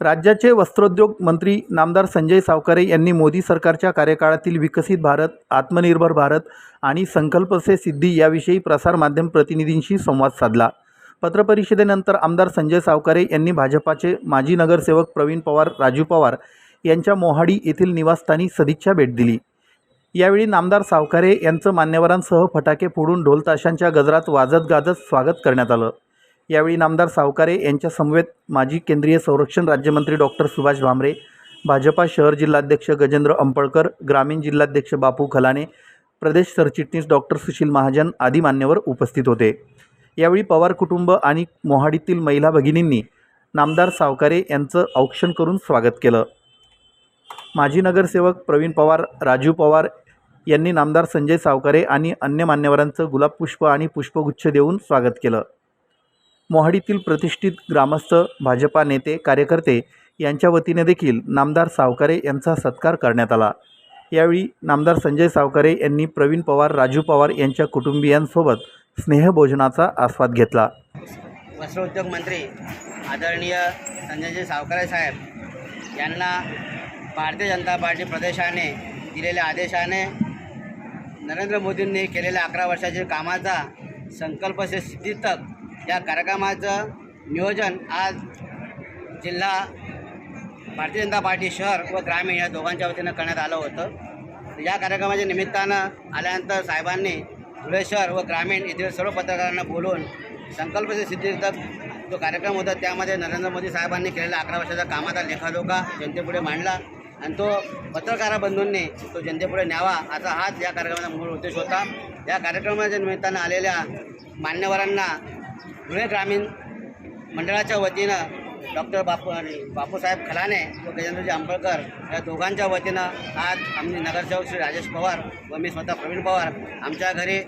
राज्याचे वस्त्रोद्योग मंत्री नामदार संजय सावकारे यांनी मोदी सरकारच्या कार्यकाळातील विकसित भारत आत्मनिर्भर भारत आणि संकल्प से सिद्धी याविषयी प्रसारमाध्यम प्रतिनिधींशी संवाद साधला. पत्रपरिषदेनंतर आमदार संजय सावकारे यांनी भाजपाचे माजी नगरसेवक प्रवीण पवार राजू पवार यांच्या मोहाडी येथील निवासस्थानी सदिच्छा भेट दिली. यावेळी नामदार सावकारे यांचं मान्यवरांसह फटाके फोडून ढोलताशांच्या गजरात वाजत गाजत स्वागत करण्यात आलं. यावेळी नामदार सावकारे यांच्यासमवेत माजी केंद्रीय संरक्षण राज्यमंत्री डॉक्टर सुभाष भामरे भाजपा शहर जिल्हाध्यक्ष गजेंद्र अंपळकर ग्रामीण जिल्हाध्यक्ष बापू खलाने प्रदेश सरचिटणीस डॉक्टर सुशील महाजन आदी मान्यवर उपस्थित होते. यावेळी पवार कुटुंब आणि मोहाडीतील महिला भगिनींनी नामदार सावकारे यांचं औक्षण करून स्वागत केलं. माजी नगरसेवक प्रवीण पवार राजू पवार यांनी नामदार संजय सावकारे आणि अन्य मान्यवरांचं गुलाबपुष्प आणि पुष्पगुच्छ देऊन स्वागत केलं. मोहाडीतील प्रतिष्ठित ग्रामस्थ भाजपा नेते कार्यकर्ते यांच्या वतीने देखील नामदार सावकारे यांचा सत्कार करण्यात आला. यावेळी नामदार संजय सावकारे यांनी प्रवीण पवार राजू पवार यांच्या कुटुंबियांसोबत स्नेहभोजनाचा आस्वाद घेतला. वस्त्रोद्योग मंत्री आदरणीय संजयजी सावकारे साहेब यांना भारतीय जनता पार्टी प्रदेशाने दिलेल्या आदेशाने नरेंद्र मोदींनी केलेल्या अकरा वर्षाच्या कामाचा संकल्प से सिद्धी तक या कार्यक्रमाचं नियोजन आज जिल्हा भारतीय जनता पार्टी शहर व ग्रामीण या दोघांच्या वतीनं करण्यात आलं होतं. या कार्यक्रमाच्या निमित्तानं आल्यानंतर साहेबांनी धुळे शहर व ग्रामीण येथील सर्व पत्रकारांना बोलून संकल्प सिद्धीर्थक जो कार्यक्रम होता त्यामध्ये नरेंद्र मोदी साहेबांनी केलेल्या अकरा वर्षाच्या कामाचा लेखाजोखा जनतेपुढे मांडला आणि तो पत्रकार बंधूंनी तो जनतेपुढे न्यावा असा हाच या कार्यक्रमाचा मूळ उद्देश होता. या कार्यक्रमाच्या निमित्तानं आलेल्या मान्यवरांना धुळे ग्रामीण मंडळाच्या वतीनं डॉक्टर बापू बापूसाहेब खलाने व गजेंद्रजी आंबळकर या दोघांच्या वतीनं आज आम्ही नगरसेवक श्री राजेश पवार व मी स्वतः प्रवीण पवार आमच्या घरी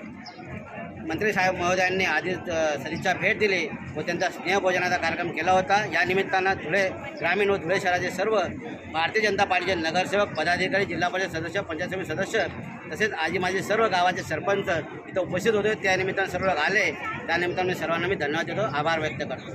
मंत्री साहेब महोदयांनी आधीच सदिच्छा भेट दिली व त्यांचा स्नेहभोजनाचा कार्यक्रम केला होता. या निमित्तानं धुळे ग्रामीण व धुळे शहराचे सर्व भारतीय जनता पार्टीचे नगरसेवक पदाधिकारी जिल्हा परिषद सदस्य पंचायत समिती सदस्य तसेच आजी माझे सर्व गावाचे सरपंच इथं उपस्थित होते. त्यानिमित्तानं सर्व आले. त्यानिमित्तानं मी सर्वांना मी धन्यवाद देतो. आभार व्यक्त करतो.